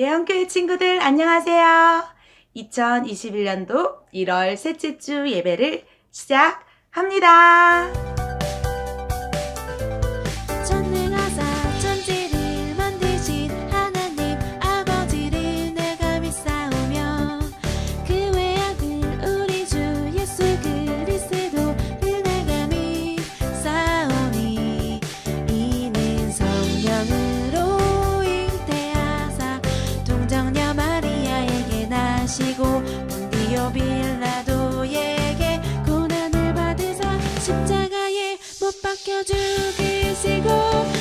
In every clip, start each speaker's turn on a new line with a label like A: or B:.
A: 예언교회 친구들 안녕하세요. 2021년도 1월 셋째 주 예배를 시작합니다.
B: 못 박혀 죽으시고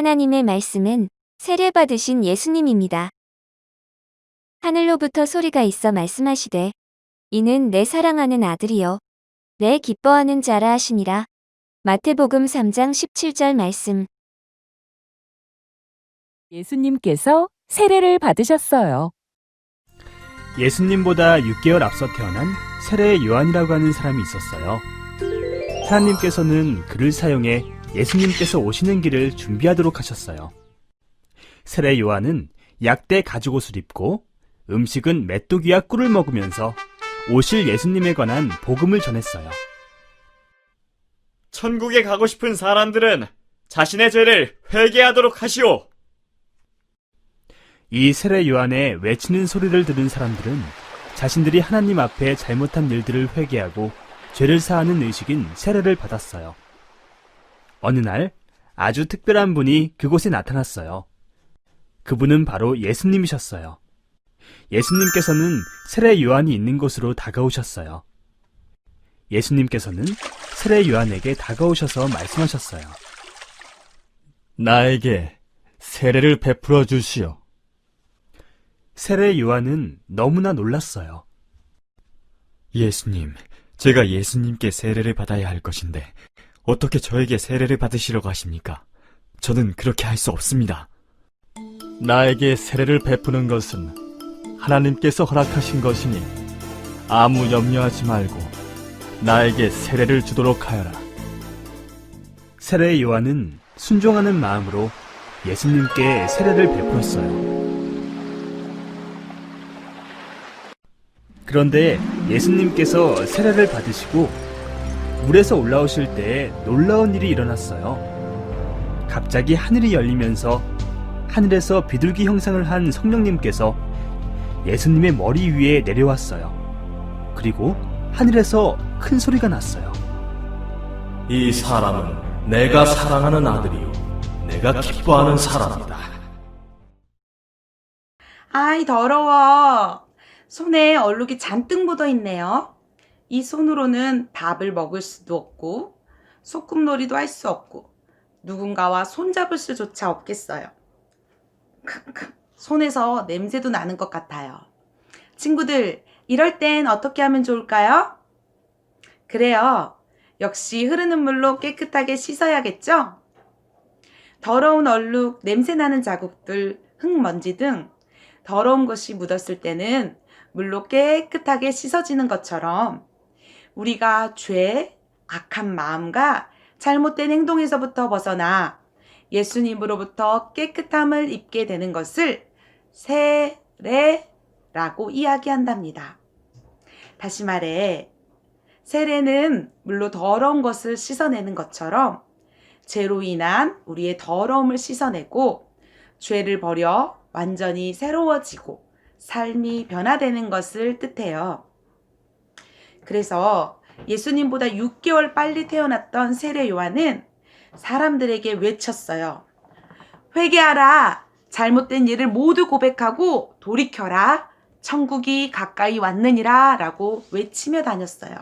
B: 하나님의 말씀은 세례받으신 예수님입니다. 하늘로부터 소리가 있어 말씀하시되 이는 내 사랑하는 아들이요 내 기뻐하는 자라 하시니라. 마태복음 3장 17절 말씀.
C: 예수님께서 세례를 받으셨어요.
D: 예수님보다 6개월 앞서 태어난 세례 요한이라고 하는 사람이 있었어요. 하나님께서는 그를 사용해 예수님께서 오시는 길을 준비하도록 하셨어요. 세례 요한은 약대 가죽옷을 입고 음식은 메뚜기와 꿀을 먹으면서 오실 예수님에 관한 복음을 전했어요.
E: 천국에 가고 싶은 사람들은 자신의 죄를 회개하도록 하시오.
D: 이 세례 요한의 외치는 소리를 들은 사람들은 자신들이 하나님 앞에 잘못한 일들을 회개하고 죄를 사하는 의식인 세례를 받았어요. 어느 날 아주 특별한 분이 그곳에 나타났어요. 그분은 바로 예수님이셨어요. 예수님께서는 세례 요한이 있는 곳으로 다가오셨어요. 예수님께서는 세례 요한에게 다가오셔서 말씀하셨어요.
E: 나에게 세례를 베풀어 주시오.
D: 세례 요한은 너무나 놀랐어요.
E: 예수님, 제가 예수님께 세례를 받아야 할 것인데 어떻게 저에게 세례를 받으시려고 하십니까? 저는 그렇게 할 수 없습니다.
F: 나에게 세례를 베푸는 것은 하나님께서 허락하신 것이니 아무 염려하지 말고 나에게 세례를 주도록 하여라.
D: 세례 요한은 순종하는 마음으로 예수님께 세례를 베풀었어요. 그런데 예수님께서 세례를 받으시고 물에서 올라오실 때 놀라운 일이 일어났어요. 갑자기 하늘이 열리면서 하늘에서 비둘기 형상을 한 성령님께서 예수님의 머리 위에 내려왔어요. 그리고 하늘에서 큰 소리가 났어요.
G: 이 사람은 내가 사랑하는 아들이요. 내가 기뻐하는 사람이다.
A: 아이, 더러워. 손에 얼룩이 잔뜩 묻어 있네요. 이 손으로는 밥을 먹을 수도 없고, 소꿉놀이도 할 수 없고, 누군가와 손잡을 수조차 없겠어요. 손에서 냄새도 나는 것 같아요. 친구들, 이럴 땐 어떻게 하면 좋을까요? 그래요. 역시 흐르는 물로 깨끗하게 씻어야겠죠? 더러운 얼룩, 냄새 나는 자국들, 흙먼지 등 더러운 것이 묻었을 때는 물로 깨끗하게 씻어지는 것처럼 우리가 죄, 악한 마음과 잘못된 행동에서부터 벗어나 예수님으로부터 깨끗함을 입게 되는 것을 세례라고 이야기한답니다. 다시 말해, 세례는 물로 더러운 것을 씻어내는 것처럼 죄로 인한 우리의 더러움을 씻어내고 죄를 버려 완전히 새로워지고 삶이 변화되는 것을 뜻해요. 그래서 예수님보다 6개월 빨리 태어났던 세례 요한은 사람들에게 외쳤어요. 회개하라! 잘못된 일을 모두 고백하고 돌이켜라! 천국이 가까이 왔느니라! 라고 외치며 다녔어요.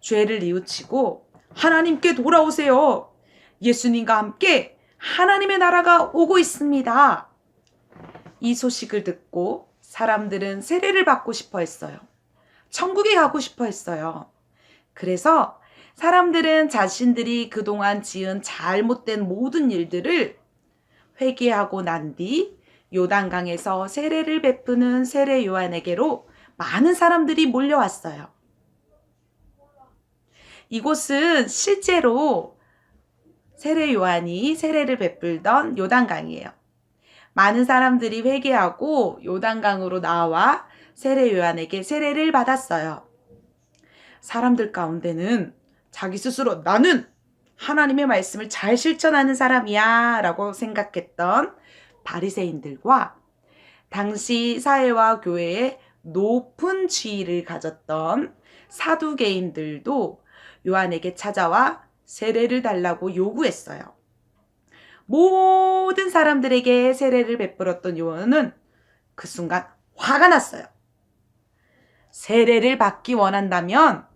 A: 죄를 뉘우치고 하나님께 돌아오세요. 예수님과 함께 하나님의 나라가 오고 있습니다. 이 소식을 듣고 사람들은 세례를 받고 싶어 했어요. 천국에 가고 싶어 했어요. 그래서 사람들은 자신들이 그동안 지은 잘못된 모든 일들을 회개하고 난 뒤 요단강에서 세례를 베푸는 세례 요한에게로 많은 사람들이 몰려왔어요. 이곳은 실제로 세례 요한이 세례를 베풀던 요단강이에요. 많은 사람들이 회개하고 요단강으로 나와 세례 요한에게 세례를 받았어요. 사람들 가운데는 자기 스스로 나는 하나님의 말씀을 잘 실천하는 사람이야 라고 생각했던 바리새인들과 당시 사회와 교회에 높은 지위를 가졌던 사두개인들도 요한에게 찾아와 세례를 달라고 요구했어요. 모든 사람들에게 세례를 베풀었던 요한은 그 순간 화가 났어요. 세례를 받기 원한다면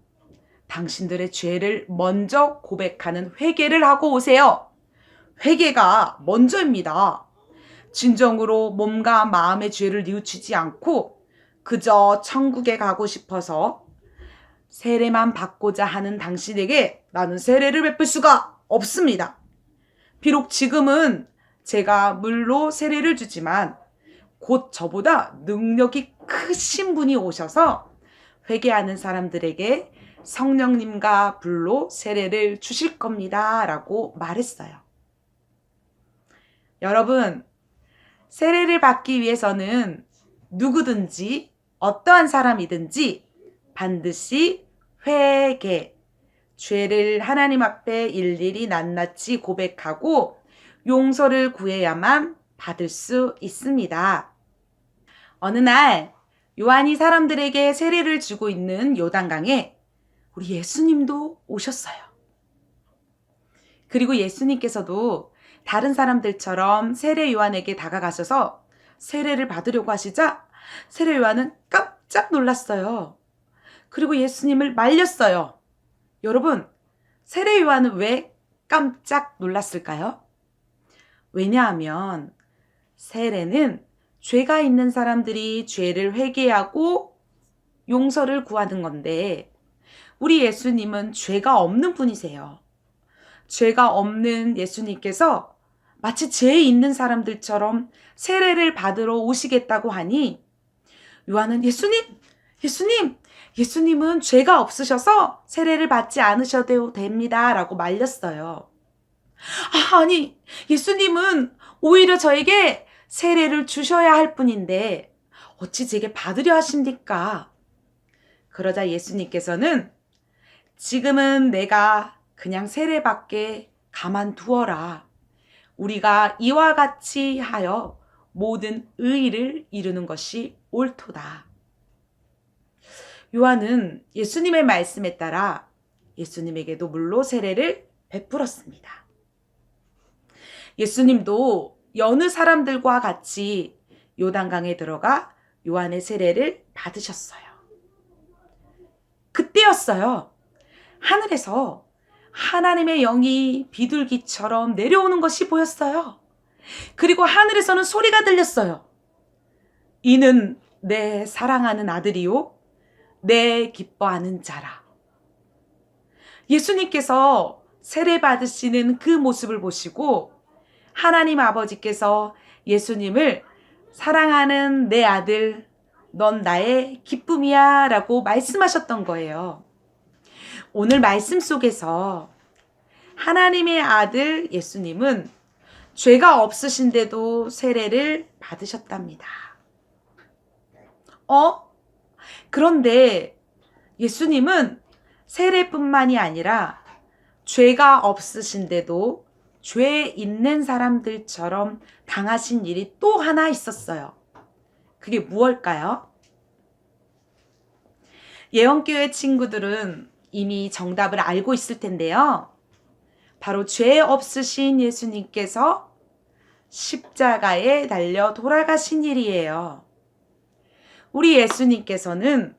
A: 당신들의 죄를 먼저 고백하는 회개를 하고 오세요. 회개가 먼저입니다. 진정으로 몸과 마음의 죄를 뉘우치지 않고 그저 천국에 가고 싶어서 세례만 받고자 하는 당신에게 나는 세례를 베풀 수가 없습니다. 비록 지금은 제가 물로 세례를 주지만 곧 저보다 능력이 크신 분이 오셔서 회개하는 사람들에게 성령님과 불로 세례를 주실 겁니다. 라고 말했어요. 여러분, 세례를 받기 위해서는 누구든지 어떠한 사람이든지 반드시 회개, 죄를 하나님 앞에 일일이 낱낱이 고백하고 용서를 구해야만 받을 수 있습니다. 어느 날 요한이 사람들에게 세례를 주고 있는 요단강에 우리 예수님도 오셨어요. 그리고 예수님께서도 다른 사람들처럼 세례 요한에게 다가가셔서 세례를 받으려고 하시자 세례 요한은 깜짝 놀랐어요. 그리고 예수님을 말렸어요. 여러분, 세례 요한은 왜 깜짝 놀랐을까요? 왜냐하면 세례는 죄가 있는 사람들이 죄를 회개하고 용서를 구하는 건데 우리 예수님은 죄가 없는 분이세요. 죄가 없는 예수님께서 마치 죄 있는 사람들처럼 세례를 받으러 오시겠다고 하니 요한은 예수님, 예수님, 예수님은 죄가 없으셔서 세례를 받지 않으셔도 됩니다. 라고 말렸어요. 아, 아니, 예수님은 오히려 저에게 세례를 주셔야 할 뿐인데 어찌 제게 받으려 하십니까? 그러자 예수님께서는 지금은 내가 그냥 세례받게 가만두어라. 우리가 이와 같이 하여 모든 의의를 이루는 것이 옳도다. 요한은 예수님의 말씀에 따라 예수님에게도 물로 세례를 베풀었습니다. 예수님도 여느 사람들과 같이 요단강에 들어가 요한의 세례를 받으셨어요. 그때였어요. 하늘에서 하나님의 영이 비둘기처럼 내려오는 것이 보였어요. 그리고 하늘에서는 소리가 들렸어요. 이는 내 사랑하는 아들이요. 내 기뻐하는 자라. 예수님께서 세례 받으시는 그 모습을 보시고 하나님 아버지께서 예수님을 사랑하는 내 아들, 넌 나의 기쁨이야 라고 말씀하셨던 거예요. 오늘 말씀 속에서 하나님의 아들 예수님은 죄가 없으신데도 세례를 받으셨답니다. 어? 그런데 예수님은 세례뿐만이 아니라 죄가 없으신데도 죄 있는 사람들처럼 당하신 일이 또 하나 있었어요. 그게 무엇일까요? 예언교회 친구들은 이미 정답을 알고 있을 텐데요. 바로 죄 없으신 예수님께서 십자가에 달려 돌아가신 일이에요. 우리 예수님께서는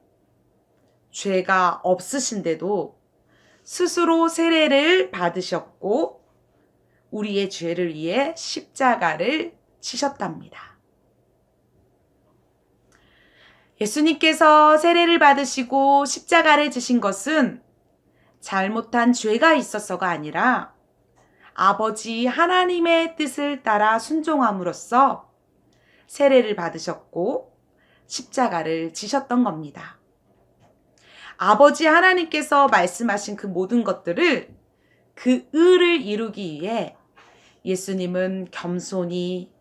A: 죄가 없으신데도 스스로 세례를 받으셨고 우리의 죄를 위해 십자가를 지셨답니다. 예수님께서 세례를 받으시고 십자가를 지신 것은 잘못한 죄가 있어서가 아니라 아버지 하나님의 뜻을 따라 순종함으로써 세례를 받으셨고 십자가를 지셨던 겁니다. 아버지 하나님께서 말씀하신 그 모든 것들을 그 의를 이루기 위해 예수님은 겸손히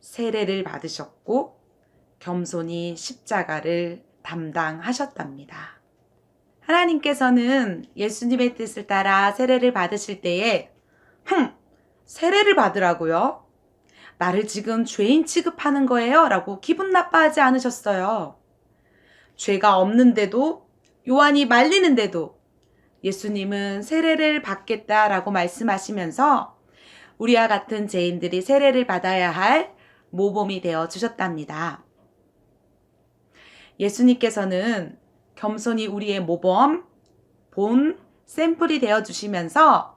A: 세례를 받으셨고 겸손히 십자가를 담당하셨답니다. 하나님께서는 예수님의 뜻을 따라 세례를 받으실 때에 흠, 세례를 받으라고요? 나를 지금 죄인 취급하는 거예요? 라고 기분 나빠하지 않으셨어요. 죄가 없는데도 요한이 말리는데도 예수님은 세례를 받겠다라고 말씀하시면서 우리와 같은 죄인들이 세례를 받아야 할 모범이 되어 주셨답니다. 예수님께서는 겸손히 우리의 모범, 본, 샘플이 되어 주시면서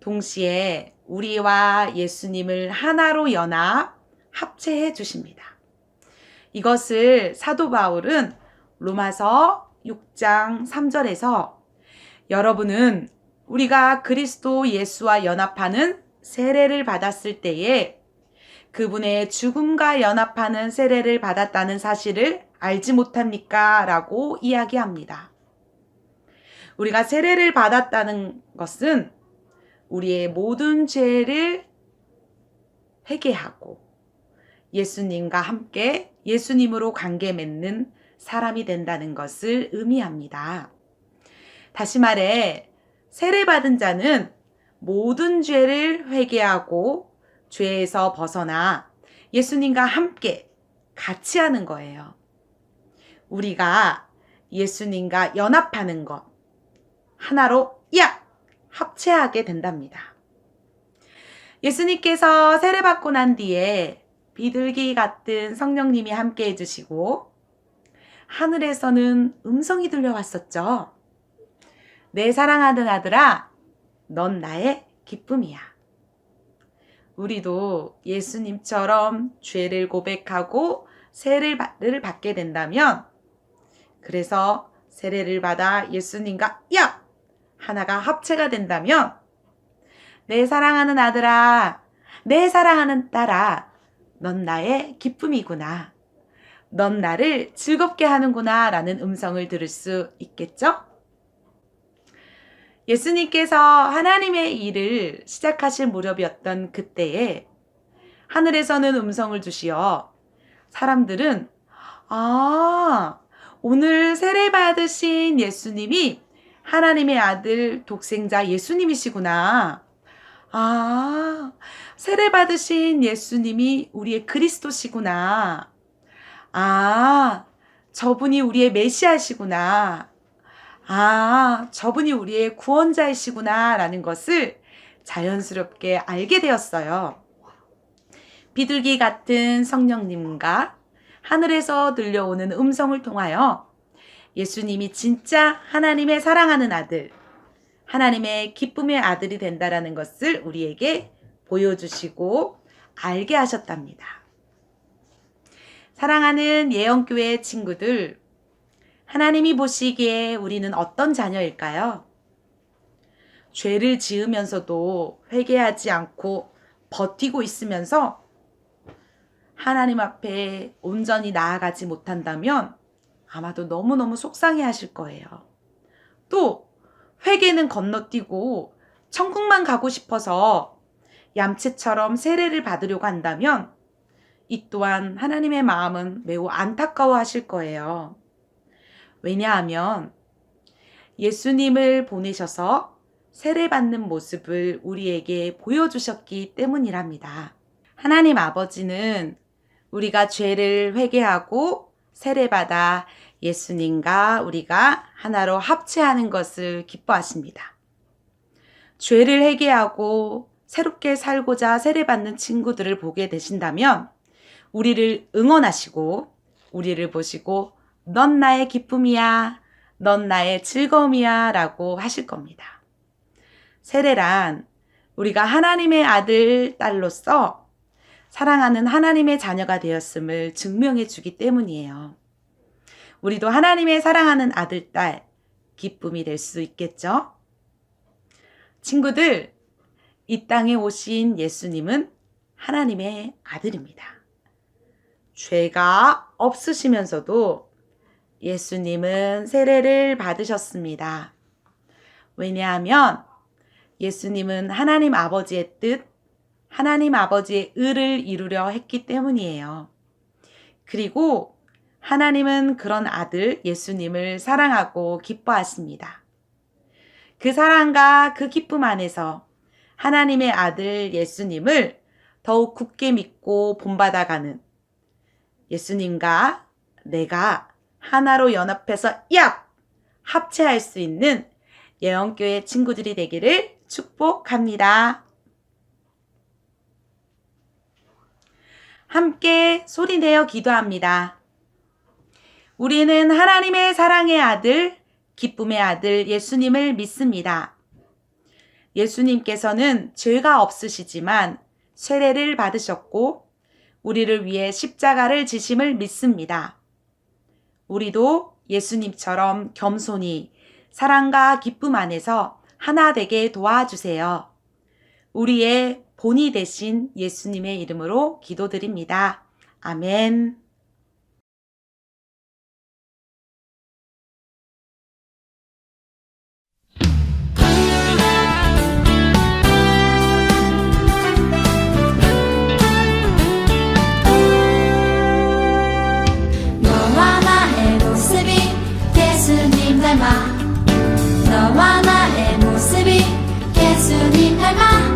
A: 동시에 우리와 예수님을 하나로 연합, 합체해 주십니다. 이것을 사도 바울은 로마서 6장 3절에서 여러분은 우리가 그리스도 예수와 연합하는 세례를 받았을 때에 그분의 죽음과 연합하는 세례를 받았다는 사실을 알지 못합니까? 라고 이야기합니다. 우리가 세례를 받았다는 것은 우리의 모든 죄를 회개하고 예수님과 함께 예수님으로 관계 맺는 사람이 된다는 것을 의미합니다. 다시 말해, 세례받은 자는 모든 죄를 회개하고 죄에서 벗어나 예수님과 함께 같이 하는 거예요. 우리가 예수님과 연합하는 것, 하나로 야! 합체하게 된답니다. 예수님께서 세례받고 난 뒤에 비둘기 같은 성령님이 함께 해주시고, 하늘에서는 음성이 들려왔었죠. 내 사랑하는 아들아, 넌 나의 기쁨이야. 우리도 예수님처럼 죄를 고백하고 세례를 받게 된다면 그래서 세례를 받아 예수님과 야 하나가 합체가 된다면 내 사랑하는 아들아 내 사랑하는 딸아 넌 나의 기쁨이구나 넌 나를 즐겁게 하는구나 라는 음성을 들을 수 있겠죠? 예수님께서 하나님의 일을 시작하실 무렵이었던 그때에 하늘에서는 음성을 주시어 사람들은 아, 오늘 세례 받으신 예수님이 하나님의 아들 독생자 예수님이시구나. 아, 세례 받으신 예수님이 우리의 그리스도시구나. 아, 저분이 우리의 메시아시구나. 아, 저분이 우리의 구원자이시구나. 라는 것을 자연스럽게 알게 되었어요. 비둘기 같은 성령님과 하늘에서 들려오는 음성을 통하여 예수님이 진짜 하나님의 사랑하는 아들, 하나님의 기쁨의 아들이 된다라는 것을 우리에게 보여주시고 알게 하셨답니다. 사랑하는 예언교회 친구들, 하나님이 보시기에 우리는 어떤 자녀일까요? 죄를 지으면서도 회개하지 않고 버티고 있으면서 하나님 앞에 온전히 나아가지 못한다면 아마도 너무너무 속상해 하실 거예요. 또, 회개는 건너뛰고 천국만 가고 싶어서 얌체처럼 세례를 받으려고 한다면 이 또한 하나님의 마음은 매우 안타까워 하실 거예요. 왜냐하면 예수님을 보내셔서 세례받는 모습을 우리에게 보여주셨기 때문이랍니다. 하나님 아버지는 우리가 죄를 회개하고 세례받아 예수님과 우리가 하나로 합체하는 것을 기뻐하십니다. 죄를 회개하고 새롭게 살고자 세례받는 친구들을 보게 되신다면 우리를 응원하시고 우리를 보시고 넌 나의 기쁨이야. 넌 나의 즐거움이야. 라고 하실 겁니다. 세례란 우리가 하나님의 아들, 딸로서 사랑하는 하나님의 자녀가 되었음을 증명해 주기 때문이에요. 우리도 하나님의 사랑하는 아들, 딸, 기쁨이 될 수 있겠죠? 친구들, 이 땅에 오신 예수님은 하나님의 아들입니다. 죄가 없으시면서도 예수님은 세례를 받으셨습니다. 왜냐하면 예수님은 하나님 아버지의 뜻, 하나님 아버지의 의를 이루려 했기 때문이에요. 그리고 하나님은 그런 아들 예수님을 사랑하고 기뻐하십니다. 그 사랑과 그 기쁨 안에서 하나님의 아들 예수님을 더욱 굳게 믿고 본받아가는 예수님과 내가 하나로 연합해서 얍! 합체할 수 있는 예언교회 친구들이 되기를 축복합니다. 함께 소리내어 기도합니다. 우리는 하나님의 사랑의 아들, 기쁨의 아들 예수님을 믿습니다. 예수님께서는 죄가 없으시지만 세례를 받으셨고 우리를 위해 십자가를 지심을 믿습니다. 우리도 예수님처럼 겸손히 사랑과 기쁨 안에서 하나 되게 도와주세요. 우리의 본이 되신 예수님의 이름으로 기도드립니다. 아멘.
H: 예수님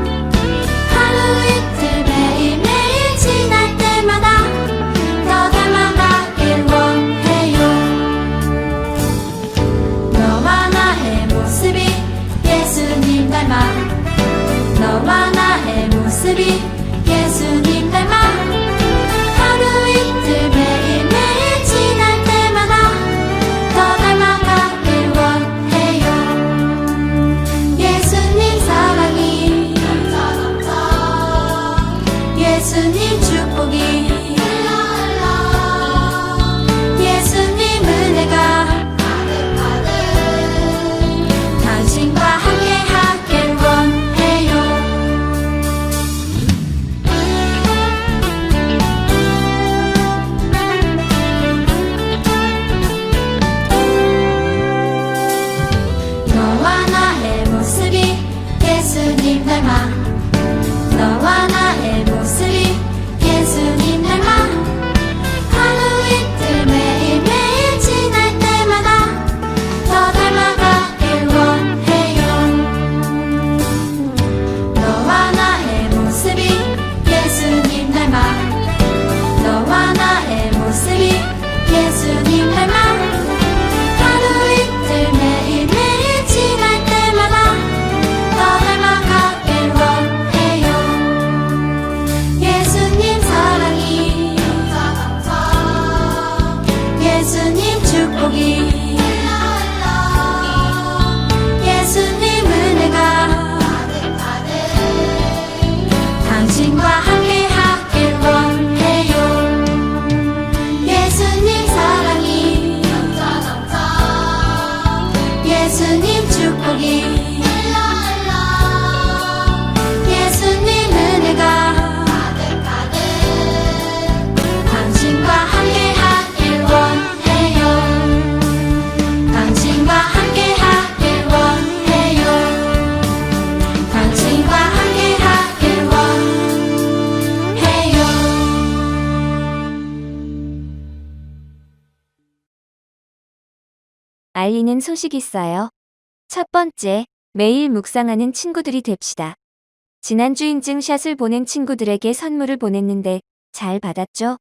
I: 알리는 소식 있어요. 첫 번째, 매일 묵상하는 친구들이 됩시다. 지난주 인증샷을 보낸 친구들에게 선물을 보냈는데 잘 받았죠?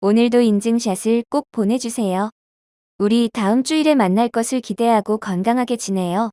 I: 오늘도 인증샷을 꼭 보내주세요. 우리 다음 주일에 만날 것을 기대하고 건강하게 지내요.